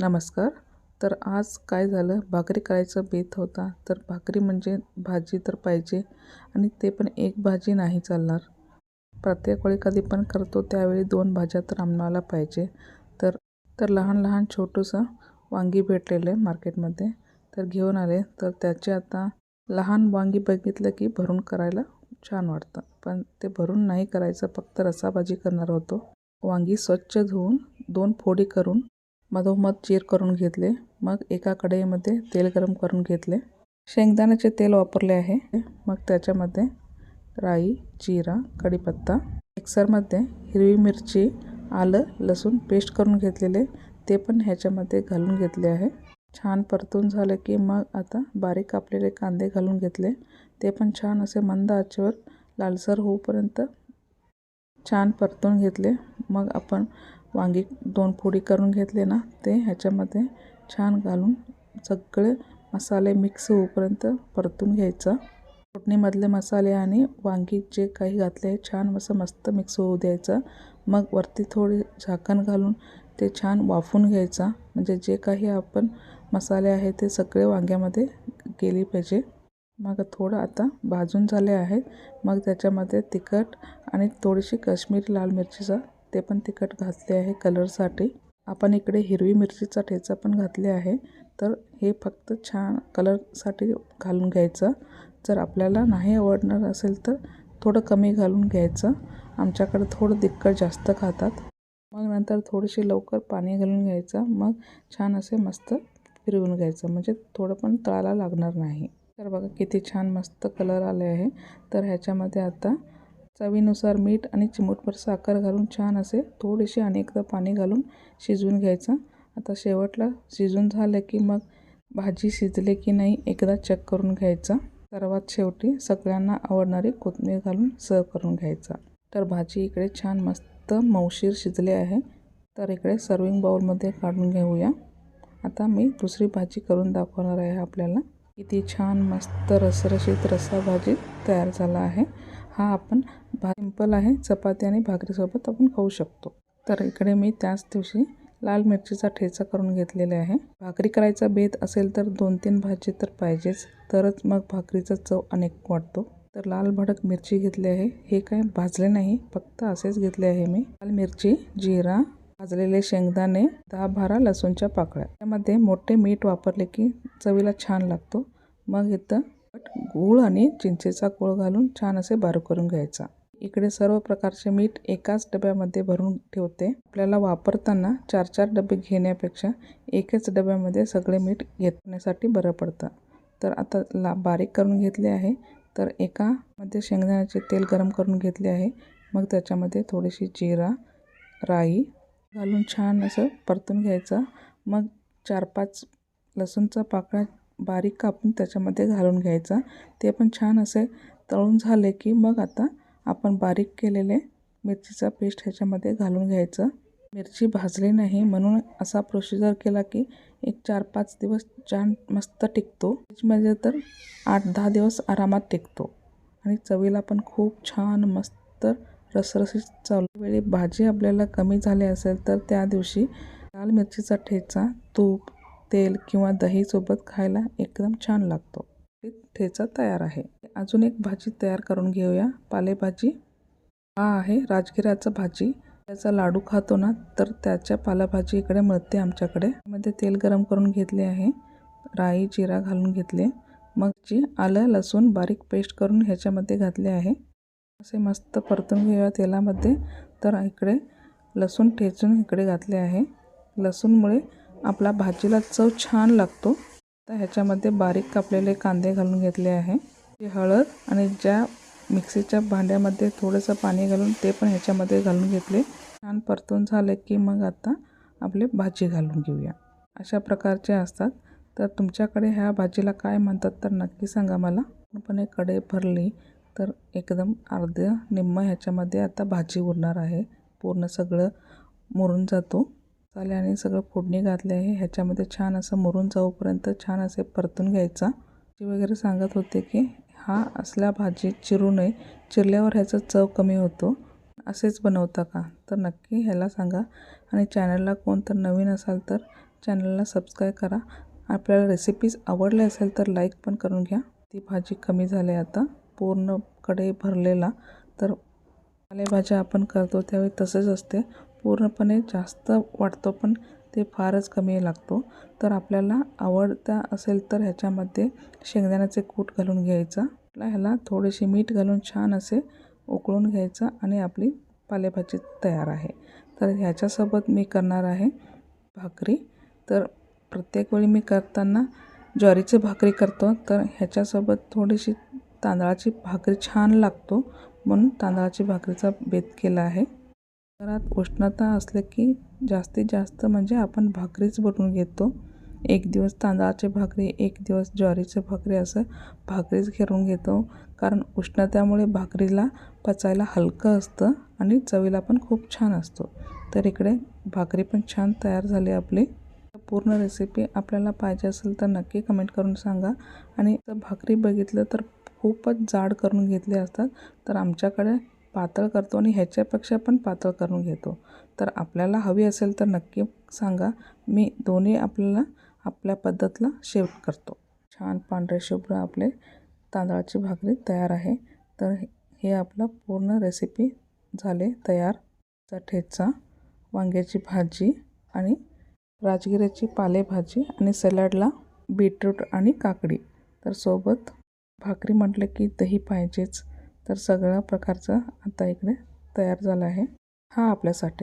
नमस्कार. तर आज काय झालं? भाकरी करायचं बेत होता. तर भाकरी म्हणजे भाजी तर पाहिजे आणि ते पण एक भाजी नाही चालणार. प्रत्येक वेळी कधी पण करतो त्यावेळी दोन भाज्या तर आम्हाला पाहिजे. तर तर लहान लहान छोटंसं वांगी भेटलेलं आहे मार्केटमध्ये. तर घेऊन आले. तर त्याचे आता लहान वांगी बघितलं की भरून करायला छान वाटतं. पण ते भरून नाही करायचं. फक्त रसाभाजी करणार होतो. वांगी स्वच्छ धुवून दोन फोडी करून मधोमध चीर करून घेतले. मग एका कढईमध्ये तेल गरम करून घेतले. शेंगदाण्याचे तेल वापरले आहे. मग त्याच्यामध्ये राई जिरा कढीपत्ता मिक्सरमध्ये हिरवी मिरची आलं लसूण पेस्ट करून घेतलेले. ते पण ह्याच्यामध्ये घालून घेतले आहे. छान परतून झालं की मग आता बारीक कापलेले कांदे घालून घेतले. ते पण छान असे मंद आचेवर लालसर होऊपर्यंत छान परतून घेतले. मग आपण वांगी दोन फोडी करून घेतले ना ते ह्याच्यामध्ये छान घालून सगळे मसाले मिक्स होऊपर्यंत परतून घ्यायचं. फोडणीमधले मसाले आणि वांगी जे काही घातले छान असं मस्त मिक्स होऊ द्यायचं. मग वरती थोडी झाकण घालून ते छान वाफून घ्यायचा. म्हणजे जे काही आपण मसाले आहे ते सगळे वांग्यामध्ये गेली पाहिजे. मग थोडं आता भाजून झाले आहेत. मग त्याच्यामध्ये तिखट आणि थोडीशी काश्मीरी लाल मिरचीचा ते पण तिखट घातले आहे कलरसाठी. आपण इकडे हिरवी मिरचीचा ठेचा पण घातले आहे. तर हे फक्त छान कलरसाठी घालून घ्यायचं. जर आपल्याला नाही आवडणार असेल तर थोडं कमी घालून घ्यायचं. आमच्याकडे थोडं तिखट जास्त खातात. मग नंतर थोडीशी लवकर पाणी घालून घ्यायचं. मग छान असे मस्त फिरवून घ्यायचं. म्हणजे थोडं पण तळाला लागणार नाही. तर बघा किती छान मस्त कलर आले आहे. तर ह्याच्यामध्ये आता चवीनुसार मीठ आणि चिमूटभर साखर घालून छान असे थोडेसे अनेकदा पाणी घालून शिजवून घ्यायचं. आता शेवटला शिजून झालं की मग भाजी शिजले की नाही एकदा चेक करून घ्यायचा. सर्वात शेवटी सगळ्यांना आवडणारी कोथिंबीर घालून सर्व करून घ्यायचा. तर भाजी इकडे छान मस्त मौशीर शिजले आहे. तर इकडे सर्विंग बाउलमध्ये काढून घेऊया. आता मी दुसरी भाजी करून दाखवणार आहे आपल्याला. किती छान मस्त रसरशीत रस्सा भाजी तयार झाला आहे. हा आपण भा सिंपल आहे. चपाती आणि भाकरीसोबत आपण खाऊ शकतो. तर इकडे मी त्याच दिवशी लाल मिरचीचा ठेचा करून घेतलेला आहे. भाकरी करायचा बेत असेल तर दोन तीन भाजी तर पाहिजेच. तरच मग भाकरीचा चव अनेक वाटतो तर लाल भडक मिरची घेतली आहे. हे काय भाजले नाही फक्त असेच घेतले आहे मी. लाल मिरची जिरा भाजलेले शेंगदाणे दहा बारा लसूणच्या पाकळ्या. त्यामध्ये मोठे मीठ वापरले की चवीला छान लागतो. मग इथं गूळ आणि चिंचेचा गूळ घालून छान असे बारीक करून घ्यायचा. इकडे सर्व प्रकारचे मीठ एकाच डब्यामध्ये भरून ठेवते. आपल्याला वापरताना चार चार डबे घेण्यापेक्षा एकाच डब्यामध्ये सगळे मीठ घेण्यासाठी बरं पडतं. तर आता ला बारीक करून घेतले आहे. तर एकामध्ये शेंगदाण्याचे तेल गरम करून घेतले आहे. मग त्याच्यामध्ये थोडीशी जिरा राई घालून छान असं परतून घ्यायचं. मग चार पाच लसूणचा पाकळ्या बारीक कापून त्याच्यामध्ये घालून घ्यायचा. ते पण छान असे तळून झाले की मग आता आपण बारीक केलेले मिरचीचा पेस्ट ह्याच्यामध्ये घालून घ्यायचं. मिरची भाजली नाही म्हणून असा प्रोसिजर केला की एक चार पाच दिवस छान मस्त टिकतो. फ्रीजमध्ये तर आठ दहा दिवस आरामात टिकतो. आणि चवीला पण खूप छान मस्त रसरसी चालू. वेळी भाजी आपल्याला कमी झाली असेल तर त्या दिवशी लाल मिरचीचा ठेचा तूप तेल किंवा दहीसोबत खायला एकदम छान लागतो. ठेचा तयार आहे. अजून एक भाजी तयार करून घेऊया. पालेभाजी. हा आहे राजगिराचा भाजी. त्याचा लाडू खातो ना तर त्याच्या पालाभाजी इकडे मिळते आमच्याकडे. मध्ये तेल गरम करून घेतले आहे. राई जिरा घालून घेतले. मग जी आलं लसूण बारीक पेस्ट करून ह्याच्यामध्ये घातले आहे. असे मस्त परतून घेऊया तेलामध्ये. तर इकडे लसूण ठेचून इकडे घातले आहे. लसूणमुळे आपला भाजीला चव छान लागतो. तर ह्याच्यामध्ये बारीक कापलेले कांदे घालून घेतले आहे. हळद आणि ज्या मिक्सीच्या भांड्यामध्ये थोडंसं पाणी घालून ते पण ह्याच्यामध्ये घालून घेतले. छान परतून झाले की मग आता आपले भाजी घालून घेऊया. अशा प्रकारचे असतात. तर तुमच्याकडे ह्या भाजीला काय म्हणतात तर नक्की सांगा मला. पण एक भरली तर एकदम अर्ध्या निम्म ह्याच्यामध्ये आता भाजी उरणार आहे. पूर्ण सगळं मुरून जातो. मसाल्याने सगळं फोडणी घातले आहे. ह्याच्यामध्ये छान असं मुरून जाऊपर्यंत छान असे परतून घ्यायचा. ती वगैरे सांगत होते की हा असल्या भाजी चिरू नये. चिरल्यावर ह्याचा चव कमी होतो. असेच बनवता का? तर नक्की ह्याला सांगा. आणि चॅनलला कोण तर नवीन असाल तर चॅनलला सबस्क्राईब करा. आपल्याला रेसिपीज आवडल्या असेल तर लाईक पण करून घ्या. ती भाजी कमी झाली आता. पूर्ण भरलेला. तर पालेभाज्या आपण करतो त्यावेळी तसेच असते. पूर्णपणे जास्त वाटतो पण ते फारच कमी लागतो. तर आपल्याला आवडता असेल तर ह्याच्यामध्ये शेंगदाण्याचे कूट घालून घ्यायचा. आपला ह्याला थोडेसे मीठ घालून छान असे उकळून घ्यायचं आणि आपली पालेभाजी तयार आहे. तर ह्याच्यासोबत मी करणार आहे भाकरी. तर प्रत्येक वेळी मी करताना ज्वारीची भाकरी करतो. तर ह्याच्यासोबत थोडीशी तांदळाची भाकरी छान लागतो म्हणून तांदळाची भाकरीचा बेत केला आहे. घरात उष्णता असले की जास्तीत जास्त म्हणजे आपण भाकरीच बनवून घेतो. एक दिवस तांदळाची भाकरी एक दिवस ज्वारीची भाकरी असं भाकरीच घेऊन घेतो. कारण उष्णतेमुळे भाकरीला पचायला हलकं असतं आणि चवीला पण खूप छान असतो. तर इकडे भाकरी पण छान तयार झाली आपली. पूर्ण रेसिपी आपल्याला पाहिजे असेल तर नक्की कमेंट करून सांगा. आणि भाकरी बघितलं तर खूपच जाड करून घेतले असतात. तर आमच्याकडे पातळ करतो आणि ह्याच्यापेक्षा पण पातळ करून घेतो. तर आपल्याला हवी असेल तर नक्की सांगा. मी दोन्ही आपल्याला आपल्या पद्धतला शेव करतो. छान पांढरे शुभ्र आपले तांदळाची भाकरी तयार आहे. तर हे आपलं पूर्ण रेसिपी झाले तयार. चा ठेचा वांग्याची भाजी आणि राजगिऱ्याची पालेभाजी आणि सॅलडला बीटरूट आणि काकडी. तर सोबत भाकरी म्हटलं की दही पाहिजेच. तर सगळ्या प्रकारचं आता इकडे तयार झालं आहे. हा आपल्यासाठी.